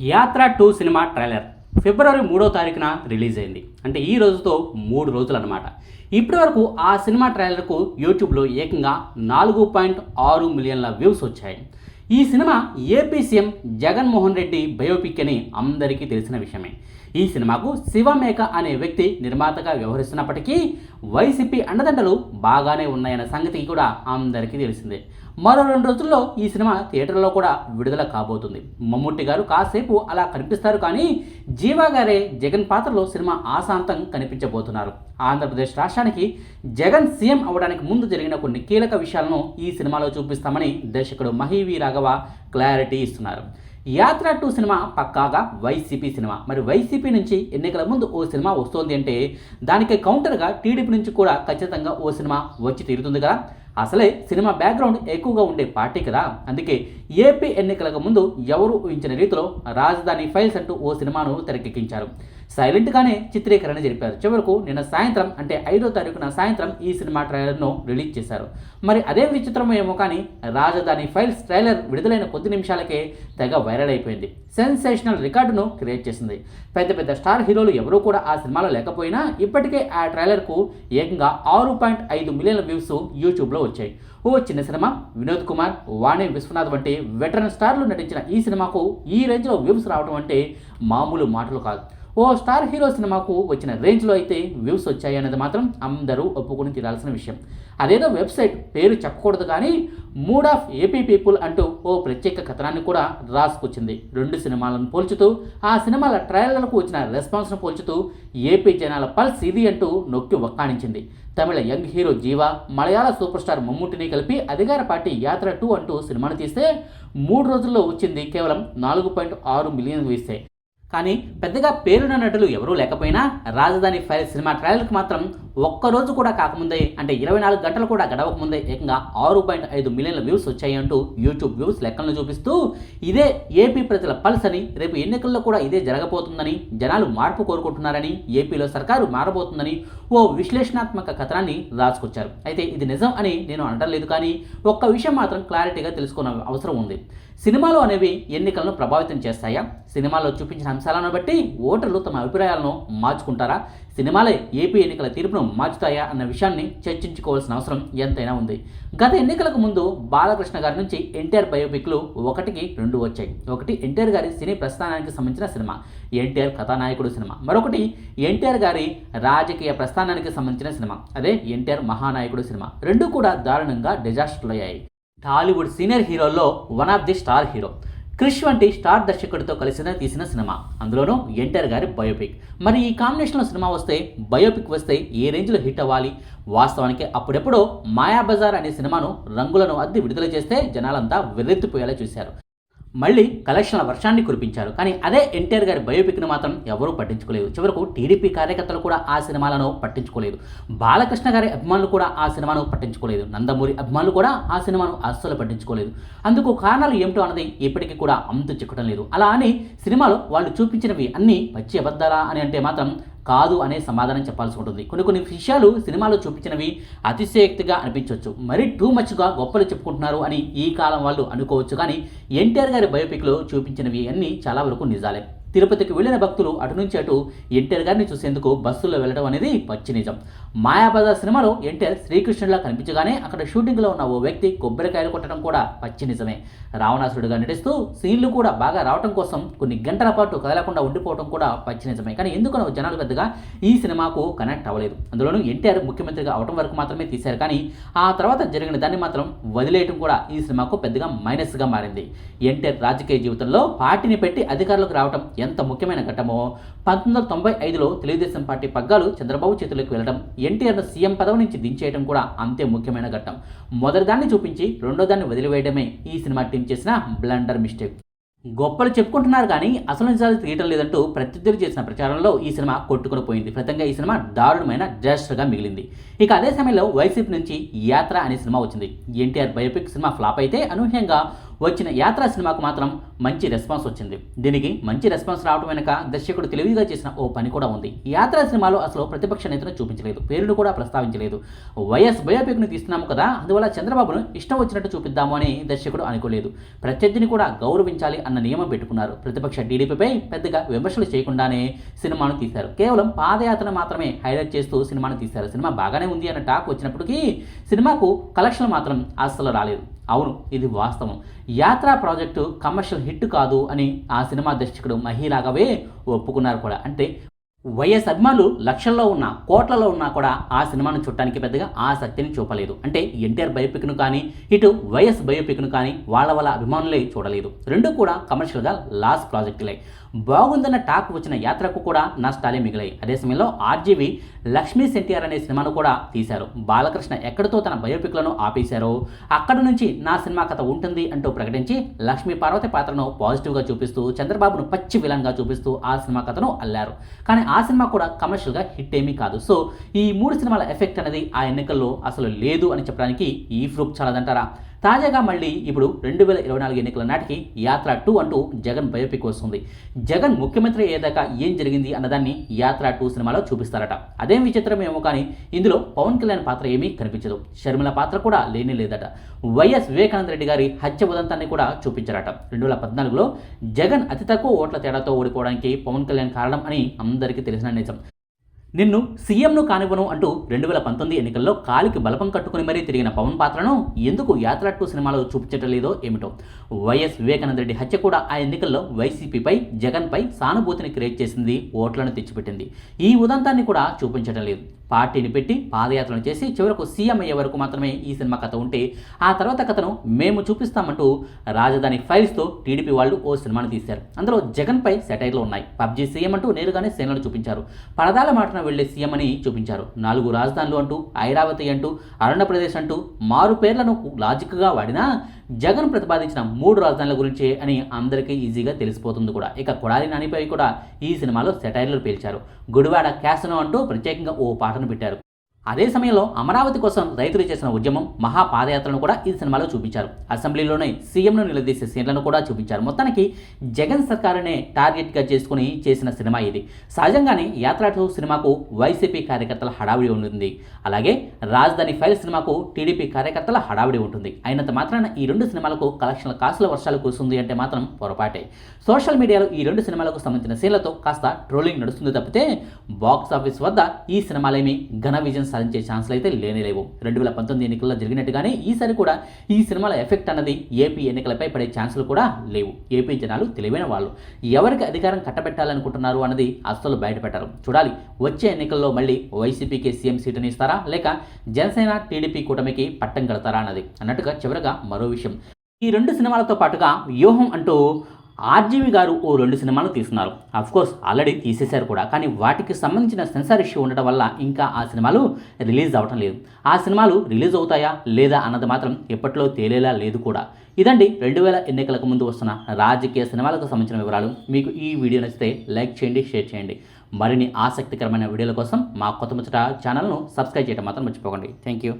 యాత్ర two cinema trailer ఫిబ్రవరి మూడో తారీఖున రిలీజ్ అయింది. అంటే ఈ రోజుతో మూడు రోజులు అనమాట ఇప్పటి వరకు ఆ సినిమా ట్రైలర్కు యూట్యూబ్లో ఏకంగా నాలుగు పాయింట్ ఆరు మిలియన్ల వ్యూస్ వచ్చాయి. ఈ cinema AP CM Jaganmohan Reddy biopic అని అందరికీ తెలిసిన విషయమే. ఈ సినిమాకు శివమేక అనే వ్యక్తి నిర్మాతగా వ్యవహరిస్తున్నప్పటికీ వైసీపీ అండదండలు బాగానే ఉన్నాయన్న సంగతి కూడా అందరికీ తెలిసిందే. మరో రెండు రోజుల్లో ఈ సినిమా థియేటర్లో కూడా విడుదల కాబోతుంది. మమ్ముట్టి గారు కాసేపు అలా కనిపిస్తారు కానీ జీవా గారే జగన్ పాత్రలో సినిమా ఆశాంతం కనిపించబోతున్నారు. ఆంధ్రప్రదేశ్ రాష్ట్రానికి జగన్ సీఎం అవడానికి ముందు జరిగిన కొన్ని కీలక విషయాలను ఈ సినిమాలో చూపిస్తామని దర్శకుడు మహీవి రాఘవ క్లారిటీ ఇస్తున్నారు. యాత్ర టూ సినిమా పక్కాగా వైసీపీ సినిమా. మరి వైసీపీ నుంచి ఎన్నికల ముందు ఓ సినిమా వస్తోంది అంటే దానికి కౌంటర్గా టీడీపీ నుంచి కూడా ఖచ్చితంగా ఓ సినిమా వచ్చి తీరుతుంది కదా. అసలే సినిమా బ్యాక్గ్రౌండ్ ఎక్కువగా ఉండే పార్టీ కదా. అందుకే ఏపీ ఎన్నికలకు ముందు ఎవరు ఊహించిన రీతిలో రాజధాని ఫైల్స్ అంటూ ఓ సినిమాను తెరకెక్కించారు. సైలెంట్గానే చిత్రీకరణ జరిపారు. చివరకు నిన్న సాయంత్రం అంటే ఐదో తారీఖున సాయంత్రం ఈ సినిమా ట్రైలర్ను రిలీజ్ చేశారు. మరి అదే విచిత్రం ఏమో కానీ రాజధాని ఫైల్స్ ట్రైలర్ విడుదలైన కొద్ది నిమిషాలకే తెగ వైరల్ అయిపోయింది. సెన్సేషనల్ రికార్డును క్రియేట్ చేసింది. పెద్ద పెద్ద స్టార్ హీరోలు ఎవరూ కూడా ఆ సినిమాలో లేకపోయినా ఇప్పటికే ఆ ట్రైలర్కు ఏకంగా ఆరు పాయింట్ ఐదు మిలియన్ల వ్యూస్ యూట్యూబ్లో వచ్చాయి. ఓ చిన్న సినిమా వినోద్ కుమార్ వాణి విశ్వనాథ్ వంటి వెటరన్ స్టార్లు నటించిన ఈ సినిమాకు ఈ రేంజ్లో వ్యూస్ రావడం అంటే మామూలు మాటలు కాదు. ఓ స్టార్ హీరో సినిమాకు వచ్చిన రేంజ్లో అయితే వ్యూస్ వచ్చాయి అనేది మాత్రం అందరూ ఒప్పుకొని తీరాల్సిన విషయం. అదేదో వెబ్సైట్ పేరు చెప్పకూడదు కానీ మూడ్ ఆఫ్ ఏపీ పీపుల్ అంటూ ఓ ప్రత్యేక కథనాన్ని కూడా రాసుకొచ్చింది. రెండు సినిమాలను పోల్చుతూ ఆ సినిమాల ట్రయల్లకు వచ్చిన రెస్పాన్స్ను పోల్చుతూ ఏపీ జనాల పల్స్ ఇది అంటూ నొక్కి ఒక్కాణించింది తమిళ యంగ్ హీరో జీవా మలయాళ సూపర్ స్టార్ మమ్ముటిని కలిపి అధికార పార్టీ యాత్ర టూ అంటూ సినిమాను తీస్తే మూడు రోజుల్లో వచ్చింది కేవలం నాలుగు పాయింట్ ఆరు మిలియన్ వేస్తే. కానీ పెద్దగా పేరున్న నటులు ఎవరూ లేకపోయినా రాజధాని ఫైల్ సినిమా ట్రైలర్కి మాత్రం ఒక్కరోజు కూడా కాకముందే అంటే ఇరవై నాలుగు గంటలు కూడా గడవకముందే ఏకంగా ఆరు పాయింట్ ఐదు మిలియన్ల వ్యూస్ వచ్చాయంటూ యూట్యూబ్ వ్యూస్ లెక్కలను చూపిస్తూ ఇదే ఏపీ ప్రజల పల్స్ అని రేపు ఎన్నికల్లో కూడా ఇదే జరగబోతుందని జనాలు మార్పు కోరుకుంటున్నారని ఏపీలో సర్కారు మారబోతుందని ఓ విశ్లేషణాత్మక కథనాన్ని రాసుకొచ్చారు. అయితే ఇది నిజం అని నేను అనడం కానీ ఒక్క విషయం మాత్రం క్లారిటీగా తెలుసుకున్న అవసరం ఉంది. సినిమాలు అనేవి ఎన్నికలను ప్రభావితం చేస్తాయా? సినిమాలో చూపించిన అంశాలను బట్టి ఓటర్లు తమ అభిప్రాయాలను మార్చుకుంటారా? సినిమాలే ఏపీ ఎన్నికల తీర్పును మార్చుతాయా అన్న విషయాన్ని చర్చించుకోవాల్సిన అవసరం ఎంతైనా ఉంది. గత ఎన్నికలకు ముందు బాలకృష్ణ గారి నుంచి ఎన్టీఆర్ బయోపిక్లు ఒకటికి రెండు వచ్చాయి. ఒకటి ఎన్టీఆర్ గారి సినీ ప్రస్థానానికి సంబంధించిన సినిమా ఎన్టీఆర్ కథానాయకుడు సినిమా. మరొకటి ఎన్టీఆర్ గారి రాజకీయ ప్రస్థానానికి సంబంధించిన సినిమా అదే ఎన్టీఆర్ మహానాయకుడు సినిమా. రెండు కూడా దారుణంగా డిజాస్టర్లు అయ్యాయి Tollywood senior హీరోల్లో one of the star hero. Krish వంటి స్టార్ దర్శకుడితో కలిసిన తీసిన సినిమా. అందులోనూ ఎన్టీఆర్ గారి బయోపిక్. మరి ఈ కాంబినేషన్లో సినిమా వస్తే బయోపిక్ వస్తే ఏ రేంజ్లో హిట్ అవ్వాలి? వాస్తవానికి అప్పుడెప్పుడో మాయాబజార్ అనే సినిమాను రంగులను అద్దె విడుదల చేస్తే జనాలంతా వెర్రెత్తిపోయేలా చూశారు. మళ్ళీ కలెక్షన్ల వర్షాన్ని కురిపించారు. కానీ అదే ఎన్టీఆర్ గారి బయోపిక్ను మాత్రం ఎవరూ పట్టించుకోలేదు. చివరకు టీడీపీ కార్యకర్తలు కూడా ఆ సినిమాలను పట్టించుకోలేదు. బాలకృష్ణ గారి అభిమానులు కూడా ఆ సినిమాను పట్టించుకోలేదు. నందమూరి అభిమానులు కూడా ఆ సినిమాను అస్సలు పట్టించుకోలేదు. అందుకు కారణాలు ఏమిటో అన్నది ఇప్పటికీ కూడా అంతు చిక్కడం లేదు. అలా అని సినిమాలో వాళ్ళు చూపించినవి అన్నీ పచ్చి అబద్ధాలా అని అంటే మాత్రం కాదు అనే సమాధానం చెప్పాల్సి ఉంటుంది. కొన్ని కొన్ని విషయాలు సినిమాలో చూపించినవి అతిశయోక్తిగా అనిపించవచ్చు మరీ టూ మచ్గా గొప్పలు చెప్పుకుంటున్నారు అని ఈ కాలం వాళ్ళు అనుకోవచ్చు. కానీ ఎన్టీఆర్ గారి బయోపిక్లో చూపించినవి అన్నీ చాలా వరకు నిజాలే. తిరుపతికి వెళ్ళిన భక్తులు అటు నుంచి అటు ఎన్టీఆర్ గారిని చూసేందుకు బస్సుల్లో వెళ్ళడం అనేది పచ్చి నిజం. మాయాబజార్ సినిమాలో ఎన్టీఆర్ శ్రీకృష్ణుడిలా కనిపించగానే అక్కడ షూటింగ్లో ఉన్న ఓ వ్యక్తి కొబ్బరికాయలు కొట్టడం కూడా పచ్చి నిజమే. రావణాసురుడిగా నటిస్తూ సీన్లు కూడా బాగా రావడం కోసం కొన్ని గంటల పాటు కదలకుండా ఉండిపోవడం కూడా పచ్చి నిజమే. కానీ ఎందుకనో జనాలు పెద్దగా ఈ సినిమాకు కనెక్ట్ అవ్వలేదు. అందులోనూ ఎన్టీఆర్ ముఖ్యమంత్రిగా అవడం వరకు మాత్రమే తీశారు. కానీ ఆ తర్వాత జరిగిన దాన్ని మాత్రం వదిలేయటం కూడా ఈ సినిమాకు పెద్దగా మైనస్గా మారింది. ఎన్టీఆర్ రాజకీయ జీవితంలో పార్టీని పెట్టి అధికారులకు రావడం ఎంత ముఖ్యమైన ఘట్టమో పంతొమ్మిది వందల తొంభై ఐదులో తెలుగుదేశం పార్టీ పగ్గాలు చంద్రబాబు చేతులకు వెళ్ళడం ఎన్టీఆర్ను సీఎం పదవి నుంచి దించేయడం కూడా అంతే ముఖ్యమైన ఘట్టం. మొదటిదాన్ని చూపించి రెండో దాన్ని వదిలివేయడమే ఈ సినిమా టీం చేసిన బ్లండర్ మిస్టేక్. గొప్పలు చెప్పుకుంటున్నారు కానీ అసలు నిజాలు తీయటం లేదంటూ ప్రత్యర్థులు చేసిన ప్రచారంలో ఈ సినిమా కొట్టుకుని పోయింది. ఫలితంగా ఈ సినిమా దారుణమైన డిజాస్టర్గా మిగిలింది. ఇక అదే సమయంలో వైసీపీ నుంచి యాత్ర అనే సినిమా వచ్చింది. ఎన్టీఆర్ బయోపిక్ సినిమా ఫ్లాప్ అయితే అనూహ్యంగా వచ్చిన యాత్ర సినిమాకు మాత్రం మంచి రెస్పాన్స్ వచ్చింది. దీనికి మంచి రెస్పాన్స్ రావడం వెనుక దర్శకుడు తెలివిగా చేసిన ఓ పని కూడా ఉంది. యాత్ర సినిమాలో అసలు ప్రతిపక్ష నేతను చూపించలేదు. పేరును కూడా ప్రస్తావించలేదు. వైఎస్ బయోపిక్ను తీస్తున్నాము కదా అందువల్ల చంద్రబాబును ఇష్టం వచ్చినట్టు చూపిద్దాము అని దర్శకుడు అనుకోలేదు. ప్రత్యర్థిని కూడా గౌరవించాలి అన్న నియమం పెట్టుకున్నారు. ప్రతిపక్ష టీడీపీపై పెద్దగా విమర్శలు చేయకుండానే సినిమాను తీశారు. కేవలం పాదయాత్ర మాత్రమే హైలైట్ చేస్తూ సినిమాను తీశారు. సినిమా బాగానే ఉంది అన్న టాక్ వచ్చినప్పటికీ సినిమాకు కలెక్షన్ మాత్రం అస్సలు రాలేదు. అవును ఇది వాస్తవం. యాత్రా ప్రాజెక్టు కమర్షియల్ హిట్ కాదు అని ఆ సినిమా దర్శకుడు మహిళాగవే ఒప్పుకున్నారు కూడా. అంటే వైఎస్ అభిమానులు లక్షల్లో ఉన్న కోట్లలో ఉన్నా కూడా ఆ సినిమాను చూడటానికి పెద్దగా ఆసక్తిని చూపలేదు. అంటే ఎన్టీఆర్ బయోపిక్ను కానీ ఇటు వైఎస్ బయోపిక్ను కానీ వాళ్ళ వాళ్ళ అభిమానులే చూడలేదు. రెండు కూడా కమర్షియల్గా లాస్ ప్రాజెక్టులే. బాగుందన్న టాక్ వచ్చిన యాత్రకు కూడా నష్టాలే మిగిలాయి. అదే సమయంలో ఆర్జీవి లక్ష్మీ సెన్టీఆర్ అనే సినిమాను కూడా తీశారు. బాలకృష్ణ ఎక్కడితో తన బయోపిక్లను ఆపేశారో? అక్కడ నుంచి నా సినిమా కథ ఉంటుంది అంటూ ప్రకటించి లక్ష్మీ పార్వతి పాత్రను పాజిటివ్గా చూపిస్తూ చంద్రబాబును పచ్చి విలన్గా చూపిస్తూ ఆ సినిమా కథను అల్లారు. కానీ ఆ ఆ సినిమా కూడా కమర్షియల్గా హిట్ ఏమీ కాదు. సో ఈ మూడు సినిమాల ఎఫెక్ట్ అనేది ఆ ఎన్నికల్లో అసలు లేదు అని చెప్పడానికి ఈ ప్రూఫ్ చాలదంటారా? తాజాగా మళ్ళీ ఇప్పుడు రెండు వేల ఇరవై నాలుగు ఎన్నికల నాటికి యాత్ర టూ అంటూ జగన్ బయోపిక్ వస్తుంది. జగన్ ముఖ్యమంత్రి అయ్యేదాకా ఏం జరిగింది అన్నదాన్ని యాత్ర టూ సినిమాలో చూపిస్తారట. అదేం విచిత్రమేమో కానీ ఇందులో పవన్ కళ్యాణ్ పాత్ర ఏమీ కనిపించదు. షర్మిల పాత్ర కూడా లేని లేదట. వైఎస్ వివేకానంద రెడ్డి గారి హత్య ఉదంతాన్ని కూడా చూపించారట. రెండు వేల పద్నాలుగులో జగన్ అతి తక్కువ ఓట్ల తేడాతో ఓడిపోవడానికి పవన్ కళ్యాణ్ కారణం అని అందరికీ తెలిసిన నిజం. నిన్ను సీఎంను కానివ్వను అంటూ రెండు వేల పంతొమ్మిది ఎన్నికల్లో కాలికి బలపం కట్టుకుని మరీ తిరిగిన పవన్ పాత్రను ఎందుకు యాత్ర టూ సినిమాలో చూపించటం లేదో ఏమిటో? వైఎస్ వివేకానంద రెడ్డి హత్య కూడా ఆ ఎన్నికల్లో వైసీపీపై జగన్పై సానుభూతిని క్రియేట్ చేసింది ఓట్లను తెచ్చిపెట్టింది. ఈ ఉదంతాన్ని కూడా చూపించడం లేదు. పార్టీని పెట్టి పాదయాత్రను చేసి చివరకు సీఎం అయ్యే వరకు మాత్రమే ఈ సినిమా కథ ఉంటే ఆ తర్వాత కథను మేము చూపిస్తామంటూ రాజధాని ఫైల్స్తో టీడీపీ వాళ్ళు ఓ సినిమాను తీశారు. అందులో జగన్పై సెటైర్లు ఉన్నాయి. పబ్జీ సీఎం అంటూ నేరుగానే సేనలు చూపించారు. పరదాల మాటన వెళ్ళే సీఎం అని చూపించారు. నాలుగు రాజధానులు అంటూ ఐరావతి అంటూ అరుణప్రదేశ్ అంటూ మారు పేర్లను లాజిక్గా వాడినా జగన్ ప్రతిపాదించిన మూడు రాజధానుల గురించే అని అందరికీ ఈజీగా తెలిసిపోతుంది కూడా. ఇక కొడాలి నానిపై కూడా ఈ సినిమాలో సెటైర్లు పేల్చారు. గుడివాడ క్యాసనో అంటూ ప్రత్యేకంగా ఓ పాటను పెట్టారు. అదే సమయంలో అమరావతి కోసం రైతులు చేసిన ఉద్యమం మహా పాదయాత్రను కూడా ఈ సినిమాలో చూపించారు. అసెంబ్లీలోనే సీఎంను నిలదీసే సీన్లను కూడా చూపించారు. మొత్తానికి జగన్ సర్కారునే టార్గెట్గా చేసుకుని చేసిన సినిమా ఇది. సహజంగానే యాత్ర టూ సినిమాకు వైసీపీ కార్యకర్తల హడావిడి ఉంటుంది అలాగే రాజధాని ఫైల్ సినిమాకు టీడీపీ కార్యకర్తల హడావిడి ఉంటుంది. అయినంత మాత్రాన ఈ రెండు సినిమాలకు కలెక్షన్ల కాసుల వర్షాలు కురుస్తుంది అంటే మాత్రం పొరపాటే. సోషల్ మీడియాలో ఈ రెండు సినిమాలకు సంబంధించిన సీన్లతో కాస్త ట్రోలింగ్ నడుస్తుంది తప్పితే బాక్స్ ఆఫీస్ వద్ద ఈ సినిమాలేమి ఘన విజయం సాధించే ఛాన్సులు అయితే లేనే లేవు. రెండు వేల పంతొమ్మిది ఎన్నికల్లో జరిగినట్టుగానే ఈసారి కూడా ఈ సినిమాల ఎఫెక్ట్ అన్నది ఏపీ ఎన్నికలపై పడే ఛాన్సులు కూడా లేవు. ఏపీ జనాలు తెలివైన వాళ్ళు. ఎవరికి అధికారం కట్టబెట్టాలనుకుంటున్నారు అన్నది అస్సలు బయటపెట్టారు. చూడాలి వచ్చే ఎన్నికల్లో మళ్ళీ వైసీపీకి సీఎం సీటుని ఇస్తారా? లేక జనసేన టీడీపీ కూటమికి పట్టం కడతారా అన్నది. అన్నట్టుగా చివరగా మరో విషయం. ఈ రెండు సినిమాలతో పాటుగా వ్యూహం అంటూ ఆర్జీవి గారు ఓ రెండు సినిమాలు తీస్తున్నారు. కోర్స్ ఆల్రెడీ తీసేశారు కూడా. కానీ వాటికి సంబంధించిన సెన్సార్ ఇష్యూ ఉండటం వల్ల ఇంకా ఆ సినిమాలు రిలీజ్ అవ్వటం లేదు. ఆ సినిమాలు రిలీజ్ అవుతాయా లేదా అన్నది మాత్రం ఎప్పట్లో తేలేలా లేదు కూడా. ఇదండి రెండు వేల ఎన్నికలకు ముందు వస్తున్న రాజకీయ సినిమాలకు సంబంధించిన వివరాలు. మీకు ఈ వీడియో నచ్చితే లైక్ చేయండి షేర్ చేయండి. మరిన్ని ఆసక్తికరమైన వీడియోల కోసం మా కొత్త ముచ్చట ఛానల్ను సబ్స్క్రైబ్ చేయడం మాత్రం మర్చిపోకండి. Thank you